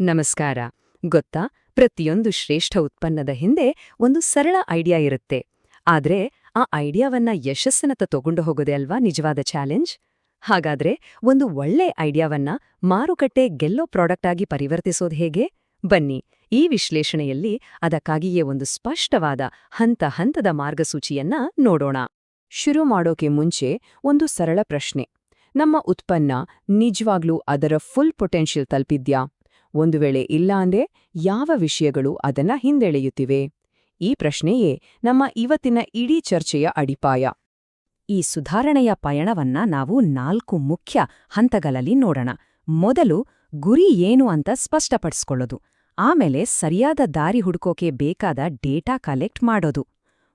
ನಮಸ್ಕಾರ. ಗೊತ್ತಾ? ಪ್ರತಿಯೊಂದು ಶ್ರೇಷ್ಠ ಉತ್ಪನ್ನದ ಹಿಂದೆ ಒಂದು ಸರಳ ಐಡಿಯಾ ಇರುತ್ತೆ. ಆದ್ರೆ ಆ ಐಡಿಯಾವನ್ನ ಯಶಸ್ಸಿನತ್ತ ತಗೊಂಡು ಹೋಗೋದೆ ಅಲ್ವಾ ನಿಜವಾದ ಚಾಲೆಂಜ್? ಹಾಗಾದ್ರೆ ಒಂದು ಒಳ್ಳೆ ಐಡಿಯಾವನ್ನ ಮಾರುಕಟ್ಟೆ ಗೆಲ್ಲೋ ಪ್ರಾಡಕ್ಟ್ ಆಗಿ ಪರಿವರ್ತಿಸೋದು ಹೇಗೆ? ಬನ್ನಿ, ಈ ವಿಶ್ಲೇಷಣೆಯಲ್ಲಿ ಅದಕ್ಕಾಗಿಯೇ ಒಂದು ಸ್ಪಷ್ಟವಾದ ಹಂತ ಹಂತದ ಮಾರ್ಗಸೂಚಿಯನ್ನ ನೋಡೋಣ. ಶುರು ಮಾಡೋಕೆ ಮುಂಚೆ ಒಂದು ಸರಳ ಪ್ರಶ್ನೆ. ನಮ್ಮ ಉತ್ಪನ್ನ ನಿಜವಾಗ್ಲೂ ಅದರ ಫುಲ್ ಪೊಟೆನ್ಷಿಯಲ್ ತಲುಪಿದ್ಯಾ? ಒಂದು ವೇಳೆ ಇಲ್ಲ ಅಂದ್ರೆ ಯಾವ ವಿಷಯಗಳು ಅದನ್ನ ಹಿಂದೆಳೆಯುತ್ತಿವೆ? ಈ ಪ್ರಶ್ನೆಯೇ ನಮ್ಮ ಇವತ್ತಿನ ಇಡೀ ಚರ್ಚೆಯ ಅಡಿಪಾಯ. ಈ ಸುಧಾರಣೆಯ ಪಯಣವನ್ನ ನಾವು ನಾಲ್ಕು ಮುಖ್ಯ ಹಂತಗಳಲ್ಲಿ ನೋಡೋಣ. ಮೊದಲು ಗುರಿ ಏನು ಅಂತ ಸ್ಪಷ್ಟಪಡಿಸ್ಕೊಳ್ಳೋದು. ಆಮೇಲೆ ಸರಿಯಾದ ದಾರಿ ಹುಡುಕೋಕೆ ಬೇಕಾದ ಡೇಟಾ ಕಲೆಕ್ಟ್ ಮಾಡೋದು.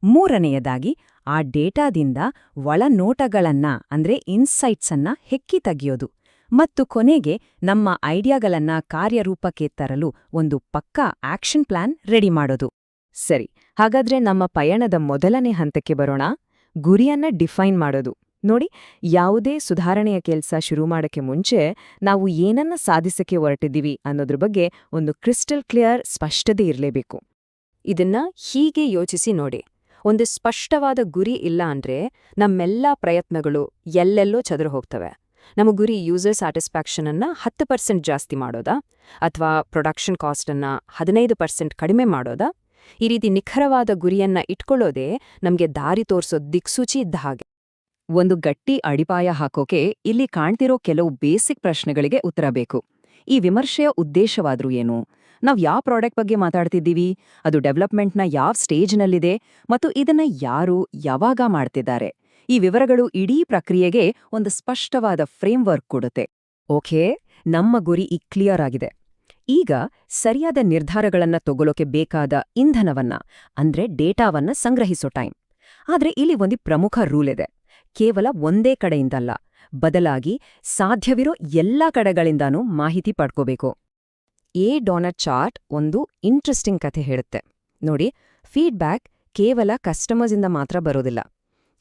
ಮೂರನೆಯದಾಗಿ ಆ ಡೇಟಾದಿಂದ ಒಳನೋಟಗಳನ್ನ ಅಂದ್ರೆ ಇನ್ಸೈಟ್ಸನ್ನ ಹೆಕ್ಕಿ ತೆಗೆಯೋದು. ಮತ್ತು ಕೊನೆಗೆ ನಮ್ಮ ಐಡಿಯಾಗಳನ್ನ ಕಾರ್ಯರೂಪಕ್ಕೆ ತರಲು ಒಂದು ಪಕ್ಕಾ ಆಕ್ಷನ್ ಪ್ಲಾನ್ ರೆಡಿ ಮಾಡೋದು. ಸರಿ, ಹಾಗಾದ್ರೆ ನಮ್ಮ ಪಯಣದ ಮೊದಲನೇ ಹಂತಕ್ಕೆ ಬರೋಣ. ಗುರಿಯನ್ನ ಡಿಫೈನ್ ಮಾಡೋದು. ನೋಡಿ, ಯಾವುದೇ ಸುಧಾರಣೆಯ ಕೆಲಸ ಶುರು ಮಾಡೋಕ್ಕೆ ಮುಂಚೆ ನಾವು ಏನನ್ನ ಸಾಧಿಸಕ್ಕೆ ಹೊರಟಿದ್ದೀವಿ ಅನ್ನೋದ್ರ ಬಗ್ಗೆ ಒಂದು ಕ್ರಿಸ್ಟಲ್ ಕ್ಲಿಯರ್ ಸ್ಪಷ್ಟತೆ ಇರಲೇಬೇಕು. ಇದನ್ನ ಹೀಗೆ ಯೋಚಿಸಿ ನೋಡಿ. ಒಂದು ಸ್ಪಷ್ಟವಾದ ಗುರಿ ಇಲ್ಲ ಅಂದ್ರೆ ನಮ್ಮೆಲ್ಲ ಪ್ರಯತ್ನಗಳು ಎಲ್ಲೆಲ್ಲೋ ಚದುರು ಹೋಗ್ತವೆ. ನಮ್ಮ ಗುರಿ ಯೂಸರ್ ಸ್ಯಾಟಿಸ್ಫ್ಯಾಕ್ಷನನ್ನು ಹತ್ತು ಪರ್ಸೆಂಟ್ ಜಾಸ್ತಿ ಮಾಡೋದಾ? ಅಥವಾ ಪ್ರೊಡಕ್ಷನ್ ಕಾಸ್ಟನ್ನು ಹದಿನೈದು ಪರ್ಸೆಂಟ್ ಕಡಿಮೆ ಮಾಡೋದಾ? ಈ ರೀತಿ ನಿಖರವಾದ ಗುರಿಯನ್ನ ಇಟ್ಕೊಳ್ಳೋದೇ ನಮಗೆ ದಾರಿ ತೋರಿಸೋ ದಿಕ್ಸೂಚಿ ಇದ್ದ ಹಾಗೆ. ಒಂದು ಗಟ್ಟಿ ಅಡಿಪಾಯ ಹಾಕೋಕೆ ಇಲ್ಲಿ ಕಾಣ್ತಿರೋ ಕೆಲವು ಬೇಸಿಕ್ ಪ್ರಶ್ನೆಗಳಿಗೆ ಉತ್ತರ ಬೇಕು. ಈ ವಿಮರ್ಶೆಯ ಉದ್ದೇಶವಾದ್ರೂ ಏನು? ನಾವು ಯಾವ ಪ್ರಾಡಕ್ಟ್ ಬಗ್ಗೆ ಮಾತಾಡ್ತಿದ್ದೀವಿ? ಅದು ಡೆವಲಪ್ಮೆಂಟ್ನ ಯಾವ ಸ್ಟೇಜ್ನಲ್ಲಿದೆ? ಮತ್ತು ಇದನ್ನ ಯಾರು ಯಾವಾಗ ಮಾಡ್ತಿದ್ದಾರೆ? ಈ ವಿವರಗಳು ಇಡೀ ಪ್ರಕ್ರಿಯೆಗೆ ಒಂದು ಸ್ಪಷ್ಟವಾದ ಫ್ರೇಮ್ವರ್ಕ್ ಕೊಡುತ್ತೆ. ಓಕೆ? ನಮ್ಮ ಗುರಿ ಈ ಕ್ಲಿಯರ್ ಆಗಿದೆ. ಈಗ ಸರಿಯಾದ ನಿರ್ಧಾರಗಳನ್ನ ತಗೊಳ್ಳೋಕೆ ಬೇಕಾದ ಇಂಧನವನ್ನ, ಅಂದ್ರೆ ಡೇಟಾವನ್ನ ಸಂಗ್ರಹಿಸೋ ಟೈಮ್. ಆದ್ರೆ ಇಲ್ಲಿ ಒಂದು ಪ್ರಮುಖ ರೂಲ್ ಇದೆ. ಕೇವಲ ಒಂದೇ ಕಡೆಯಿಂದಲ್ಲ, ಬದಲಾಗಿ ಸಾಧ್ಯವಿರೋ ಎಲ್ಲಾ ಕಡೆಗಳಿಂದಾನೂ ಮಾಹಿತಿ ಪಡ್ಕೋಬೇಕು. ಎ ಡೋನಟ್ ಚಾರ್ಟ್ ಒಂದು ಇಂಟ್ರೆಸ್ಟಿಂಗ್ ಕಥೆ ಹೇಳುತ್ತೆ. ನೋಡಿ, ಫೀಡ್ಬ್ಯಾಕ್ ಕೇವಲ ಕಸ್ಟಮರ್ಸಿಂದ ಮಾತ್ರ ಬರೋದಿಲ್ಲ.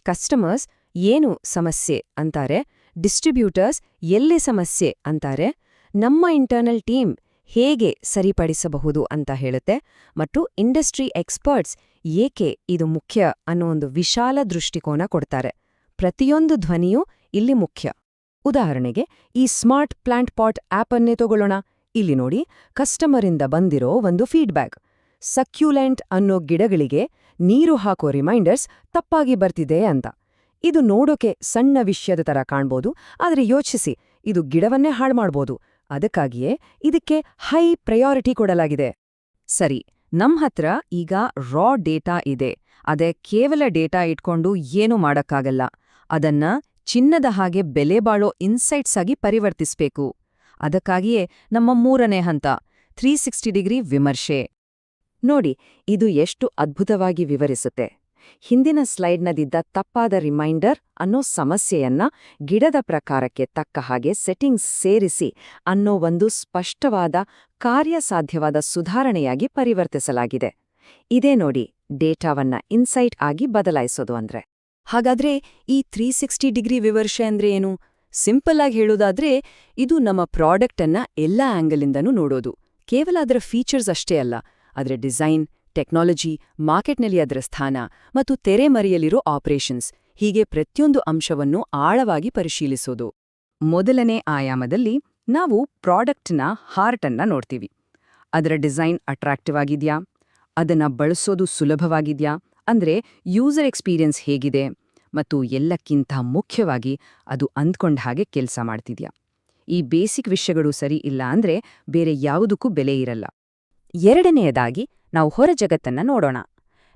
ಕಸ್ಟಮರ್ಸ್ ಏನು ಸಮಸ್ಯೆ ಅಂತಾರೆ ಡಿಸ್ಟ್ರಿಬ್ಯೂಟರ್ಸ್ ಎಲ್ಲಿ ಸಮಸ್ಯೆ ಅಂತಾರೆ, ನಮ್ಮ ಇಂಟರ್ನಲ್ ಟೀಮ್ ಹೇಗೆ ಸರಿಪಡಿಸಬಹುದು ಅಂತ ಹೇಳುತ್ತೆ ಮತ್ತು ಇಂಡಸ್ಟ್ರಿ ಎಕ್ಸ್ಪರ್ಟ್ಸ್ ಏಕೆ ಇದು ಮುಖ್ಯ ಅನ್ನೋ ಒಂದು ವಿಶಾಲ ದೃಷ್ಟಿಕೋನ ಕೊಡ್ತಾರೆ. ಪ್ರತಿಯೊಂದು ಧ್ವನಿಯೂ ಇಲ್ಲಿ ಮುಖ್ಯ. ಉದಾಹರಣೆಗೆ, ಈ ಸ್ಮಾರ್ಟ್ ಪ್ಲಾಂಟ್ ಪಾಟ್ ಆಪ್ ತಗೊಳ್ಳೋಣ. ಇಲ್ಲಿ ನೋಡಿ ಕಸ್ಟಮರಿಂದ ಬಂದಿರೋ ಒಂದು ಫೀಡ್ಬ್ಯಾಕ್ ಸಕ್ಯುಲೆಂಟ್ ಅನ್ನೋ ಗಿಡಗಳಿಗೆ ನೀರು ಹಾಕೋ ರಿಮೈಂಡರ್ಸ್ ತಪ್ಪಾಗಿ ಬರ್ತಿದೆ ಅಂತ. ಇದು ನೋಡೋಕೆ ಸಣ್ಣ ವಿಷಯದ ತರ ಕಾಣ್ಬೋದು, ಆದರೆ ಯೋಚಿಸಿ, ಇದು ಗಿಡವನ್ನೇ ಹಾಳು ಮಾಡ್ಬೋದು. ಅದಕ್ಕಾಗಿಯೇ ಇದಕ್ಕೆ ಹೈ ಪ್ರಯಾರಿಟಿ ಕೊಡಲಾಗಿದೆ. ಸರಿ, ನಮ್ ಹತ್ರ ಈಗ ರಾ ಡೇಟಾ ಇದೆ. ಅದೇ ಕೇವಲ ಡೇಟಾ ಇಟ್ಕೊಂಡು ಏನೂ ಮಾಡಕ್ಕಾಗಲ್ಲ. ಅದನ್ನ ಚಿನ್ನದ ಹಾಗೆ ಬೆಲೆ ಬಾಳೋ ಇನ್ಸೈಟ್ಸ್ ಆಗಿ ಪರಿವರ್ತಿಸ್ಬೇಕು. ಅದಕ್ಕಾಗಿಯೇ ನಮ್ಮ ಮೂರನೇ ಹಂತ, ತ್ರೀ ಸಿಕ್ಸ್ಟಿ ಡಿಗ್ರಿ ವಿಮರ್ಶೆ. ನೋಡಿ, ಇದು ಎಷ್ಟು ಅದ್ಭುತವಾಗಿ ವಿವರಿಸುತ್ತೆ. ಹಿಂದಿನ ಸ್ಲೈಡ್ನದಿದ್ದ ತಪ್ಪಾದ ರಿಮೈಂಡರ್ ಅನ್ನೋ ಸಮಸ್ಯೆಯನ್ನ ಗಿಡದ ಪ್ರಕಾರಕ್ಕೆ ತಕ್ಕ ಹಾಗೆ ಸೆಟ್ಟಿಂಗ್ಸ್ ಸೇರಿಸಿ ಅನ್ನೋ ಒಂದು ಸ್ಪಷ್ಟವಾದ, ಕಾರ್ಯಸಾಧ್ಯವಾದ ಸುಧಾರಣೆಯಾಗಿ ಪರಿವರ್ತಿಸಲಾಗಿದೆ. ಇದೇ ನೋಡಿ, ಡೇಟಾವನ್ನ ಇನ್ಸೈಟ್ ಆಗಿ ಬದಲಾಯಿಸೋದು ಅಂದ್ರೆ. ಹಾಗಾದ್ರೆ ಈ ತ್ರೀ ಸಿಕ್ಸ್ಟಿ ಡಿಗ್ರಿ ವಿವರ್ಷೆ ಅಂದ್ರೆ ಏನು? ಸಿಂಪಲ್ ಆಗಿ ಹೇಳೋದಾದ್ರೆ, ಇದು ನಮ್ಮ ಪ್ರಾಡಕ್ಟ್ ಅನ್ನ ಎಲ್ಲಾ ಆಂಗಲಿಂದನೂ ನೋಡೋದು. ಕೇವಲ ಅದರ ಫೀಚರ್ಸ್ ಅಷ್ಟೇ ಅಲ್ಲ. ಅದರ ಡಿಸೈನ್, ಟೆಕ್ನಾಲಜಿ, ಮಾರ್ಕೆಟ್ನಲ್ಲಿ ಅದರ ಸ್ಥಾನ ಮತ್ತು ತೆರೆಮರೆಯಲ್ಲಿರೋ ಆಪರೇಷನ್ಸ್ ಹೀಗೆ ಪ್ರತಿಯೊಂದು ಅಂಶವನ್ನು ಆಳವಾಗಿ ಪರಿಶೀಲಿಸೋದು. ಮೊದಲನೇ ಆಯಾಮದಲ್ಲಿ ನಾವು ಪ್ರಾಡಕ್ಟ್ನ ಹಾರ್ಟನ್ನ ನೋಡ್ತೀವಿ. ಅದರ ಡಿಸೈನ್ ಅಟ್ರಾಕ್ಟಿವ್ ಆಗಿದ್ಯಾ? ಅದನ್ನ ಬಳಸೋದು ಸುಲಭವಾಗಿದ್ಯಾ? ಅಂದ್ರೆ ಯೂಸರ್ ಎಕ್ಸ್ಪೀರಿಯನ್ಸ್ ಹೇಗಿದೆ? ಮತ್ತು ಎಲ್ಲಕ್ಕಿಂತ ಮುಖ್ಯವಾಗಿ ಅದು ಅಂದ್ಕೊಂಡ ಹಾಗೆ ಕೆಲಸ ಮಾಡ್ತಿದ್ಯಾ? ಈ ಬೇಸಿಕ್ ವಿಷಯಗಳು ಸರಿ ಇಲ್ಲ ಅಂದ್ರೆ ಬೇರೆ ಯಾವುದಕ್ಕೂ ಬೆಲೆ ಇರಲ್ಲ. ಎರಡನೆಯದಾಗಿ ನಾವು ಹೊರ ಜಗತ್ತನ್ನ ನೋಡೋಣ.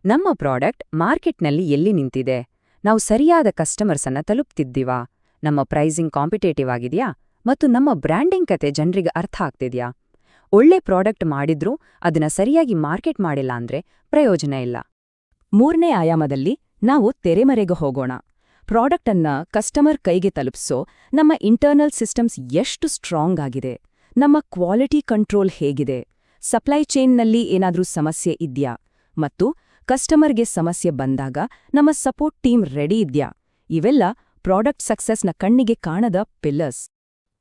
ನಮ್ಮ ಪ್ರಾಡಕ್ಟ್ ಮಾರ್ಕೆಟ್ನಲ್ಲಿ ಎಲ್ಲಿ ನಿಂತಿದೆ? ನಾವು ಸರಿಯಾದ ಕಸ್ಟಮರ್ಸನ್ನ ತಲುಪ್ತಿದ್ದೀವಾ? ನಮ್ಮ ಪ್ರೈಸಿಂಗ್ ಕಾಂಪಿಟೇಟಿವ್ ಆಗಿದೆಯಾ? ಮತ್ತು ನಮ್ಮ ಬ್ರ್ಯಾಂಡಿಂಗ್ ಕತೆ ಜನರಿಗೆ ಅರ್ಥ ಆಗ್ತಿದ್ಯಾ? ಒಳ್ಳೆ ಪ್ರಾಡಕ್ಟ್ ಮಾಡಿದ್ರೂ ಅದನ್ನ ಸರಿಯಾಗಿ ಮಾರ್ಕೆಟ್ ಮಾಡಿಲ್ಲ ಅಂದ್ರೆ ಪ್ರಯೋಜನ ಇಲ್ಲ. ಮೂರನೇ ಆಯಾಮದಲ್ಲಿ ನಾವು ತೆರೆಮರೆಗೆ ಹೋಗೋಣ. ಪ್ರಾಡಕ್ಟ್ ಕಸ್ಟಮರ್ ಕೈಗೆ ತಲುಪಿಸೋ ನಮ್ಮ ಇಂಟರ್ನಲ್ ಸಿಸ್ಟಮ್ಸ್ ಎಷ್ಟು ಸ್ಟ್ರಾಂಗ್ ಆಗಿದೆ? ನಮ್ಮ ಕ್ವಾಲಿಟಿ ಕಂಟ್ರೋಲ್ ಹೇಗಿದೆ? ಸಪ್ಲೈ ಚೈನ್ನಲ್ಲಿ ಏನಾದರೂ ಸಮಸ್ಯೆ ಇದೆಯಾ? ಮತ್ತು ಕಸ್ಟಮರ್ಗೆ ಸಮಸ್ಯೆ ಬಂದಾಗ ನಮ್ಮ ಸಪೋರ್ಟ್ ಟೀಮ್ ರೆಡಿ ಇದ್ಯಾ? ಇವೆಲ್ಲ ಪ್ರಾಡಕ್ಟ್ ಸಕ್ಸಸ್ನ ಕಣ್ಣಿಗೆ ಕಾಣದ ಪಿಲ್ಲರ್ಸ್.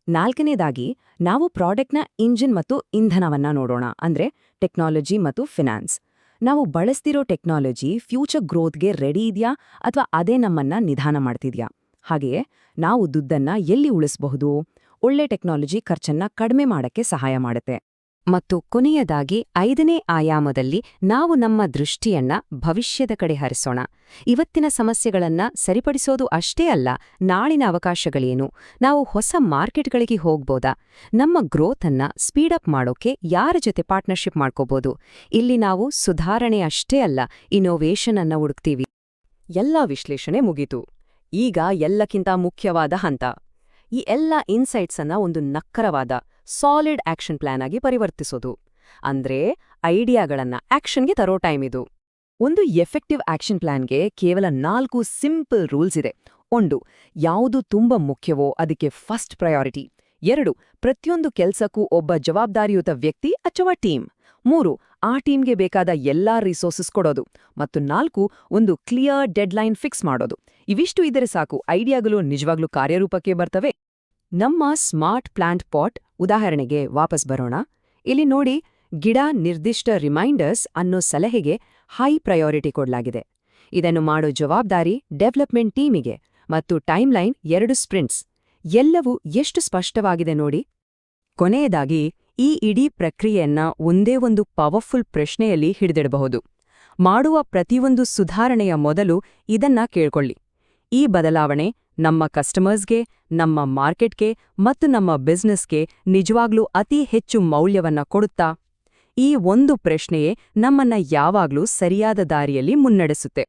ನಾಲ್ಕನೇದಾಗಿ, ನಾವು ಪ್ರಾಡಕ್ಟ್ನ ಇಂಜಿನ್ ಮತ್ತು ಇಂಧನವನ್ನ ನೋಡೋಣ, ಅಂದ್ರೆ ಟೆಕ್ನಾಲಜಿ ಮತ್ತು ಫಿನಾನ್ಸ್. ನಾವು ಬಳಸ್ತಿರೋ ಟೆಕ್ನಾಲಜಿ ಫ್ಯೂಚರ್ ಗ್ರೋತ್ಗೆ ರೆಡಿ ಇದೆಯಾ ಅಥವಾ ಅದೇ ನಮ್ಮನ್ನ ನಿಧಾನ ಮಾಡ್ತಿದ್ಯಾ? ಹಾಗೆಯೇ, ನಾವು ದುಡ್ಡನ್ನ ಎಲ್ಲಿ ಉಳಿಸಬಹುದು? ಒಳ್ಳೆ ಟೆಕ್ನಾಲಜಿ ಖರ್ಚನ್ನ ಕಡಿಮೆ ಮಾಡಕ್ಕೆ ಸಹಾಯ ಮಾಡುತ್ತೆ. ಮತ್ತು ಕೊನೆಯದಾಗಿ ಐದನೇ ಆಯಾಮದಲ್ಲಿ ನಾವು ನಮ್ಮ ದೃಷ್ಟಿಯನ್ನ ಭವಿಷ್ಯದ ಕಡೆ ಹರಿಸೋಣ. ಇವತ್ತಿನ ಸಮಸ್ಯೆಗಳನ್ನ ಸರಿಪಡಿಸೋದು ಅಷ್ಟೇ ಅಲ್ಲ, ನಾಳಿನ ಅವಕಾಶಗಳೇನು? ನಾವು ಹೊಸ ಮಾರ್ಕೆಟ್ಗಳಿಗೆ ಹೋಗ್ಬೋದಾ? ನಮ್ಮ ಗ್ರೋತ್ ಅನ್ನ ಸ್ಪೀಡಪ್ ಮಾಡೋಕೆ ಯಾರ ಜೊತೆ ಪಾರ್ಟ್ನರ್ಶಿಪ್ ಮಾಡ್ಕೋಬೋದು? ಇಲ್ಲಿ ನಾವು ಸುಧಾರಣೆ ಅಷ್ಟೇ ಅಲ್ಲ, ಇನ್ನೋವೇಷನ್ ಅನ್ನ ಹುಡುಕ್ತೀವಿ. ಎಲ್ಲ ವಿಶ್ಲೇಷಣೆ ಮುಗೀತು. ಈಗ ಎಲ್ಲಕ್ಕಿಂತ ಮುಖ್ಯವಾದ ಹಂತ. ಈ ಎಲ್ಲ ಇನ್ಸೈಟ್ಸ್ ಅನ್ನ ಒಂದು ನಕ್ಕರವಾದ ಸಾಲಿಡ್ ಆಕ್ಷನ್ ಪ್ಲಾನ್ ಆಗಿ ಪರಿವರ್ತಿಸೋದು. ಅಂದ್ರೆ ಐಡಿಯಾಗಳನ್ನ ಆಕ್ಷನ್ಗೆ ತರೋ ಟೈಮ್ ಇದು. ಒಂದು ಎಫೆಕ್ಟಿವ್ ಆಕ್ಷನ್ ಪ್ಲಾನ್ಗೆ ಕೇವಲ ನಾಲ್ಕು ಸಿಂಪಲ್ ರೂಲ್ಸ್ ಇದೆ. ಒಂದು, ಯಾವುದು ತುಂಬ ಮುಖ್ಯವೋ ಅದಕ್ಕೆ ಫಸ್ಟ್ ಪ್ರಯಾರಿಟಿ. ಎರಡು, ಪ್ರತಿಯೊಂದು ಕೆಲಸಕ್ಕೂ ಒಬ್ಬ ಜವಾಬ್ದಾರಿಯುತ ವ್ಯಕ್ತಿ ಅಥವಾ ಟೀಮ್. ಮೂರು, ಆ ಟೀಮ್ಗೆ ಬೇಕಾದ ಎಲ್ಲಾ ರಿಸೋರ್ಸಸ್ ಕೊಡೋದು. ಮತ್ತು ನಾಲ್ಕು, ಒಂದು ಕ್ಲಿಯರ್ ಡೆಡ್ಲೈನ್ ಫಿಕ್ಸ್ ಮಾಡೋದು. ಇವಿಷ್ಟು ಇದ್ದರೆ ಸಾಕು, ಐಡಿಯಾಗಳು ನಿಜವಾಗ್ಲೂ ಕಾರ್ಯರೂಪಕ್ಕೆ ಬರ್ತವೆ. ನಮ್ಮ ಸ್ಮಾರ್ಟ್ ಪ್ಲಾಂಟ್ ಪಾಟ್ ಉದಾಹರಣೆಗೆ ವಾಪಸ್ ಬರೋಣ. ಇಲ್ಲಿ ನೋಡಿ, ಗಿಡ ನಿರ್ದಿಷ್ಟ ರಿಮೈಂಡರ್ಸ್ ಅನ್ನೋ ಸಲಹೆಗೆ ಹೈ ಪ್ರಯಾರಿಟಿ ಕೊಡಲಾಗಿದೆ. ಇದನ್ನು ಮಾಡೋ ಜವಾಬ್ದಾರಿ ಡೆವಲಪ್ಮೆಂಟ್ ಟೀಮಿಗೆ ಮತ್ತು ಟೈಮ್ಲೈನ್ ಎರಡು ಸ್ಪ್ರಿಂಟ್ಸ್. ಎಲ್ಲವೂ ಎಷ್ಟು ಸ್ಪಷ್ಟವಾಗಿದೆ ನೋಡಿ. ಕೊನೆಯದಾಗಿ, ಈ ಇಡೀ ಪ್ರಕ್ರಿಯೆಯನ್ನ ಒಂದೇ ಒಂದು ಪವರ್ಫುಲ್ ಪ್ರಶ್ನೆಯಲ್ಲಿ ಹಿಡಿದಿಡಬಹುದು. ಮಾಡುವ ಪ್ರತಿಯೊಂದು ಸುಧಾರಣೆಯ ಮೊದಲು ಇದನ್ನ ಕೇಳ್ಕೊಳ್ಳಿ. ಈ ಬದಲಾವಣೆ ನಮ್ಮ ಕಸ್ಟಮರ್ಸ್ಗೆ ನಮ್ಮ ಮಾರ್ಕೆಟ್ಗೆ ಮತ್ತು ನಮ್ಮ ಬಿಸ್ನೆಸ್ಗೆ ನಿಜವಾಗ್ಲೂ ಅತಿ ಹೆಚ್ಚು ಮೌಲ್ಯವನ್ನ ಕೊಡುತ್ತಾ, ಈ ಒಂದು ಪ್ರಶ್ನೆಯೇ ನಮ್ಮನ್ನ ಯಾವಾಗ್ಲೂ ಸರಿಯಾದ ದಾರಿಯಲ್ಲಿ ಮುನ್ನಡೆಸುತ್ತೆ.